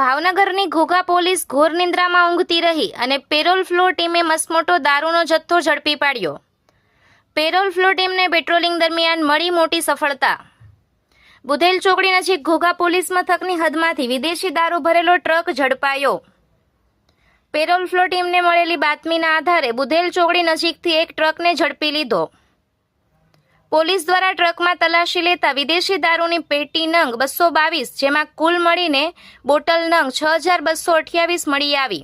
ભાવનગરની ઘોઘા પોલીસ ઘોર નિંદ્રામાં ઊંઘતી રહી અને પેરોલ ફ્લો ટીમે મસમોટો દારૂનો જથ્થો ઝડપી પાડ્યો. પેરોલ ફ્લો ટીમને પેટ્રોલિંગ દરમિયાન મળી મોટી સફળતા. બુધેલ ચોકડી નજીક ઘોઘા પોલીસ મથકની હદમાંથી વિદેશી દારૂ ભરેલો ટ્રક ઝડપાયો. પેરોલ ફ્લો ટીમને મળેલી બાતમીના આધારે બુધેલ ચોકડી નજીકથી એક ટ્રકને ઝડપી લીધો. પોલીસ દ્વારા ટ્રકમાં તલાશી લેતા વિદેશી દારૂની પેટી નંગ બસો બાવીસ, જેમાં કુલ મળીને બોટલ નંગ છ હજાર બસો અઠ્યાવીસ મળી આવી.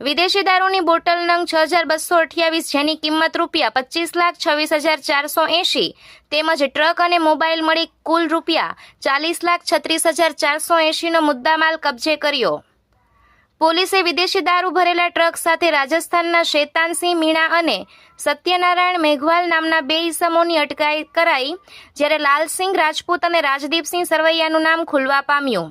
વિદેશી દારૂની બોટલ નંગ છ હજાર બસો અઠ્યાવીસ, જેની કિંમત રૂપિયા પચીસ લાખ છવ્વીસ હજાર ચારસો એંશી તેમજ ટ્રક અને મોબાઈલ મળી કુલ રૂપિયા ચાલીસ લાખ છત્રીસ હજાર ચારસો એંશીનો મુદ્દામાલ કબજે કર્યો. પોલીસે વિદેશી દારૂ ભરેલા ટ્રક સાથે રાજસ્થાનના શેતાનસિંહ મીણા અને સત્યનારાયણ મેઘવાલ નામના બે ઈસમોની અટકાયત કરાઈ, જ્યારે લાલસિંહ રાજપૂત અને રાજદીપસિંહ સરવૈયાનું નામ ખુલવા પામ્યું.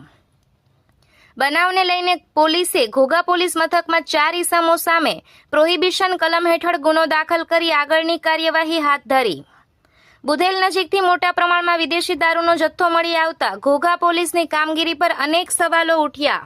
બનાવને લઈને પોલીસે ઘોઘા પોલીસ મથકમાં ચાર ઇસમો સામે પ્રોહિબિશન કલમ હેઠળ ગુનો દાખલ કરી આગળની કાર્યવાહી હાથ ધરી. બુધેલ નજીકથી મોટા પ્રમાણમાં વિદેશી દારૂનો જથ્થો મળી આવતા ઘોઘા પોલીસની કામગીરી પર અનેક સવાલો ઉઠ્યા.